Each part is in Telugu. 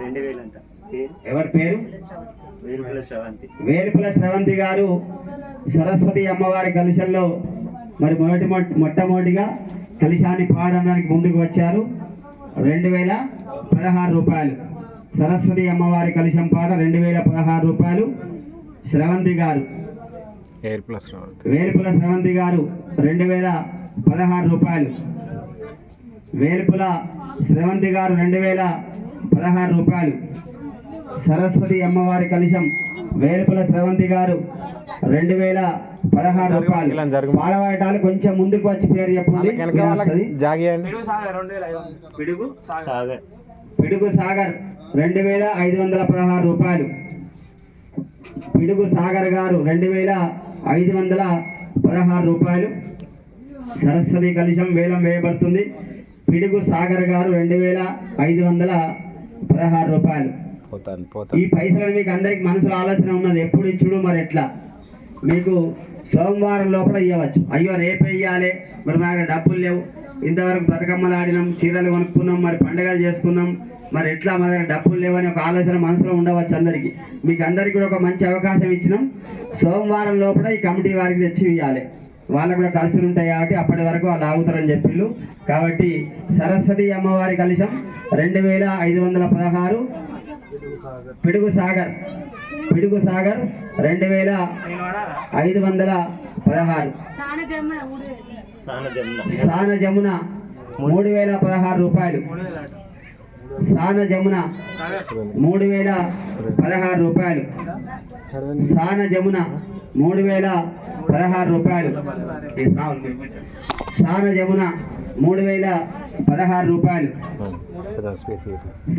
రెండు వేలు. అంట ఎవరి పేరు? శ్రవంతి వేలుపుల స్రవంతి గారు సరస్వతి అమ్మవారి కలుషంలో మరి మొదటి మొట్- మొట్టమొదటిగా కలుషాన్ని పాడడానికి ముందుకు వచ్చారు. రెండు వేల పదహారు రూపాయలు. సరస్వతి అమ్మవారి కలుషం పాట రెండు వేల పదహారు రూపాయలు. స్రవంతి గారు. వేలుపుల స్రవంతి. గారు రెండు వేల పదహారు రూపాయలు. వేలుపుల స్రవంతి గారు రెండు వేల పదహారు రూపాయలు. సరస్వతి అమ్మవారి కలుషం వేలుపుల స్రవంతి గారు రెండు వేల పదహారు రూపాయలు. పాడవాయటాలు కొంచెం ముందుకు వచ్చి పేరు చెప్పండి. పిడుగు సాగర్. పిడుగు సాగర్ రెండు వేల ఐదు వందల పదహారు రూపాయలు. పిడుగు సాగర్ గారు రెండు వేల ఐదు వందల పదహారు రూపాయలు. సరస్వతి కలుషం వేలం వేయబడుతుంది. పిడుగు సాగర్ గారు రెండు వేల ఐదు వందల పదహారు రూపాయలు. ఈ పోతాను. పైసలు మీకు అందరికి మనసులో ఆలోచన ఉన్నది ఎప్పుడు ఇచ్చుడు మరి ఎట్లా? మీకు సోమవారం లోపల ఇవ్వచ్చు అయ్యో రేపే ఇవ్వాలి మరి మా దగ్గర డబ్బులు లేవు. ఇంతవరకు బతుకమ్మలు ఆడినాం చీరలు కొనుక్కున్నాం మరి పండుగలు చేసుకున్నాం. మరి ఎట్లా మా దగ్గర డబ్బులు లేవని ఒక ఆలోచన మనసులో ఉండవచ్చు అందరికి. మీకు అందరికి కూడా ఒక మంచి అవకాశం ఇచ్చినాం. సోమవారం లోపల ఈ కమిటీ వారికి తెచ్చి ఇవ్వాలి వాళ్ళకు కూడా ఖర్చులు ఉంటాయి కాబట్టి అప్పటి వరకు వాళ్ళు ఆగుతారని చెప్పిళ్ళు. కాబట్టి సరస్వతి అమ్మవారి కలుషం రెండు వేల ఐదు వందల పదహారు పిడుగు సాగర్ పిడుగు సాగర్ రెండు వేల ఐదు వందల పదహారు. సాన జమున మూడు వేల పదహారు రూపాయలు. సాన జమున మూడు వేల పదహారు రూపాయలు. సాన జమున మూడు వేల పదహారు రూపాయలు. ఈ సాన్ జమున మూడు వేల పదహారు రూపాయలు.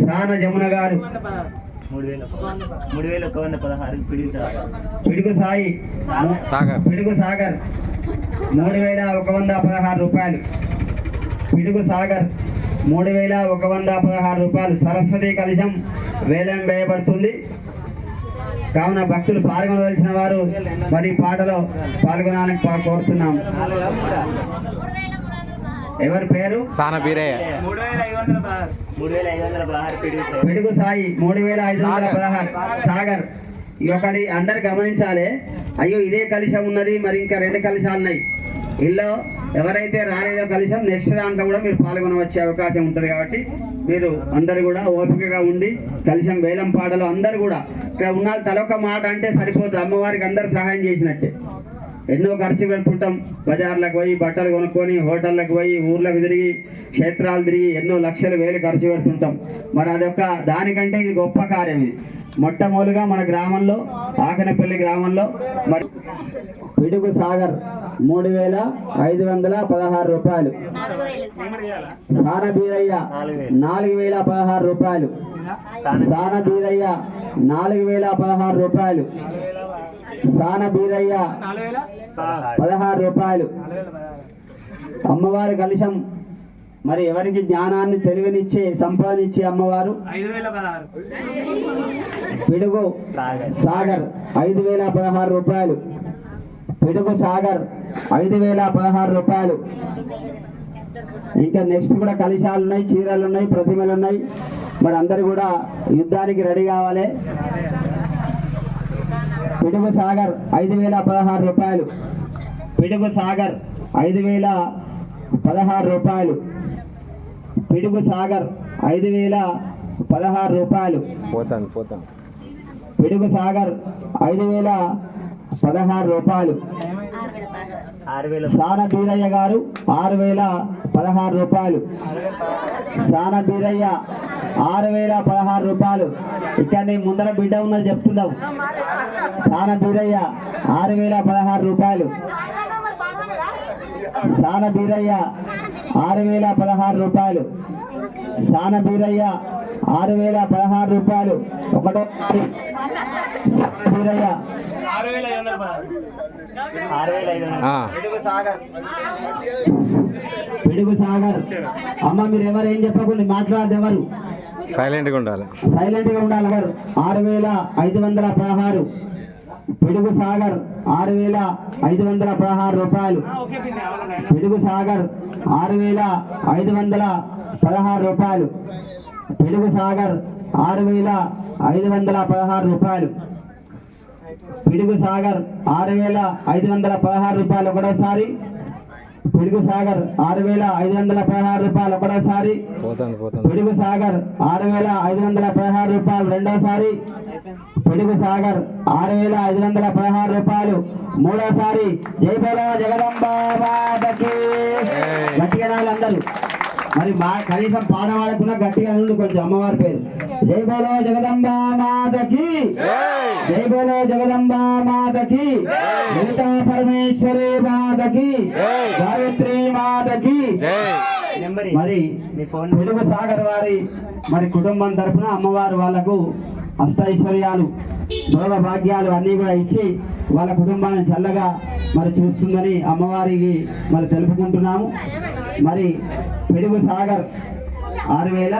సాన జమున గారు పిడుగు సాయి. సాగర్. పిడుగు సాగర్ మూడు వేల ఒక వంద పదహారు రూపాయలు. పిడుగు సాగర్ మూడు వేల ఒక వంద పదహారు రూపాయలు. సరస్వతి కలుషం వేలం వేయబడుతుంది. కావున భక్తులు పాల్గొనవలసిన వారు మరి పాటలో పాల్గొనాలని కోరుతున్నాం. ఎవరి పేరు? పిడుగు సాయి మూడు వేల ఐదు వందల పదహారు. సాగర్ ఈ ఒకటి అందరు గమనించాలి. అయ్యో ఇదే కలుషం ఉన్నది మరి ఇంకా రెండు కలుషాలు ఉన్నాయి ఇల్లో ఎవరైతే రాలేదో కలిసాం నెక్స్ట్ దాంట్లో కూడా మీరు పాల్గొనవచ్చే అవకాశం ఉంటుంది కాబట్టి మీరు అందరు కూడా ఓపికగా ఉండి కలిసాం వేలం పాటలు అందరు కూడా ఇక్కడ ఉన్న తలొక మాట అంటే సరిపోతుంది. అమ్మవారికి అందరు సహాయం చేసినట్టే. ఎన్నో ఖర్చు పెడుతుంటాం. బజార్లకు పోయి బట్టలు కొనుక్కొని హోటళ్ళకు పోయి ఊర్లకు తిరిగి క్షేత్రాలు తిరిగి ఎన్నో లక్షలు వేలు ఖర్చు పెడుతుంటాం. మరి అదొక దానికంటే ఇది గొప్ప కార్యం ఇది. మొట్టమొదలుగా మన గ్రామంలో ఆకనపల్లి గ్రామంలో మరి పిడుగు సాగర్ మూడు వేల ఐదు వందల పదహారు రూపాయలు. నాలుగు వేలు సాన బీరయ్య నాలుగు వేల పదహారు రూపాయలు. సాన బీరయ్య నాలుగు వేల పదహారు రూపాయలు. సాన బీరయ్య పదహారు రూపాయలు. అమ్మవారి కలుషం మరి ఎవరికి జ్ఞానాన్ని తెలివినిచ్చే సంపాదించే అమ్మవారు? పిడుగు సాగర్ ఐదు వేల పదహారు రూపాయలు. పిడుగు సాగర్ ఐదు వేల పదహారు రూపాయలు. ఇంకా నెక్స్ట్ కూడా కలశాలు ఉన్నాయి చీరలు ఉన్నాయి ప్రతిమలు ఉన్నాయి మరి అందరు కూడా యుద్ధానికి రెడీ కావాలి. పిడుగు సాగర్ ఐదు వేల పదహారు రూపాయలు. పిడుగు సాగర్ ఐదు వేల పదహారు రూపాయలు. పిడుగు సాగర్ ఐదు వేల పదహారు రూపాయలు. పోతాను పోతాను. పిడుగు సాగర్ ఐదు వేల పదహారు రూపాయలు. సాన బీరయ్య గారు ఆరు వేల పదహారు రూపాయలు. సాన బీరయ్య ఆరు వేల పదహారు రూపాయలు. ఇక్కడ నీ ముందర బిడ్డ ఉన్నది చెప్తున్నావు. సాన బీరయ్య ఆరు వేల పదహారు రూపాయలు. సాన బీరయ్య ఆరు వేల పదహారు రూపాయలు. సాన బీరయ్య ఆరు వేల పదహారు రూపాయలు. ఒకటో. బీరయ్య పిడుగు సాగర్. అమ్మ మీరు ఎవరు ఏం చెప్పకుండా మాట్లాడదు ఎవరు? సైలెంట్గా ఉండాలి. సైలెంట్గా ఉండాలి గారు ఆరు వేల ఐదు వందల పదహారు. పిడుగు సాగర్ ఆరు వేల ఐదు వందల పదహారు రూపాయలు. పిడుగు సాగర్ ఆరు వేల ఐదు వందల పదహారు రూపాయలు. పిడుగు సాగర్ ఆరు వేల ఐదు వందల పదహారు రూపాయలు. పిడుగు సాగర్ ఆరు వేల ఐదు వందల పదహారు రూపాయలు ఒకటోసారి పిడుగు సాగర్ ఆరు వేల ఐదు వందల పదహారు రూపాయలు ఒకటోసారి పిడుగు సాగర్ ఆరు వేల ఐదు వందల పదహారు రూపాయలు రెండోసారి. పిడుగు సాగర్ ఆరు వేల ఐదు వందల పదహారు రూపాయలు మూడోసారి. జై బోలో జగదంబ మాతకి. గట్టిగా అందరూ. మరి మా కనీసం పాట పాడకుండా గట్టిగా నుండి కొంచెం అమ్మవారి పేరు. జై బోలో జగదంబ మాతకి. జై. బోలో జగదంబ మాతకి. లలితా పరమేశ్వరి మాతకి. గాయత్రి మాతకి. మరి మీ ఫోన్ తెలుగు సాగర్ వారి మరి కుటుంబం తరపున అమ్మవారు వాళ్ళకు అష్టైశ్వర్యాలు భోగ భాగ్యాలు అన్నీ కూడా ఇచ్చి వాళ్ళ కుటుంబాన్ని చల్లగా మరి చూస్తుందని అమ్మవారికి మరి తెలుపుకుంటున్నాము. మరి పిడుగు సాగర్ ఆరు వేల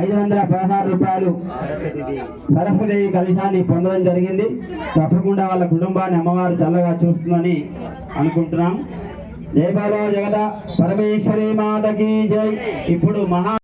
ఐదు వందల పదహారు రూపాయలు సరస్వదేవి కలశాన్ని పొందడం జరిగింది. తప్పకుండా వాళ్ళ కుటుంబాన్ని అమ్మవారు చల్లగా చూస్తుందని అనుకుంటున్నాం. జై బాలో జగద పరమేశ్వరి మాతకి జై. ఇప్పుడు మహా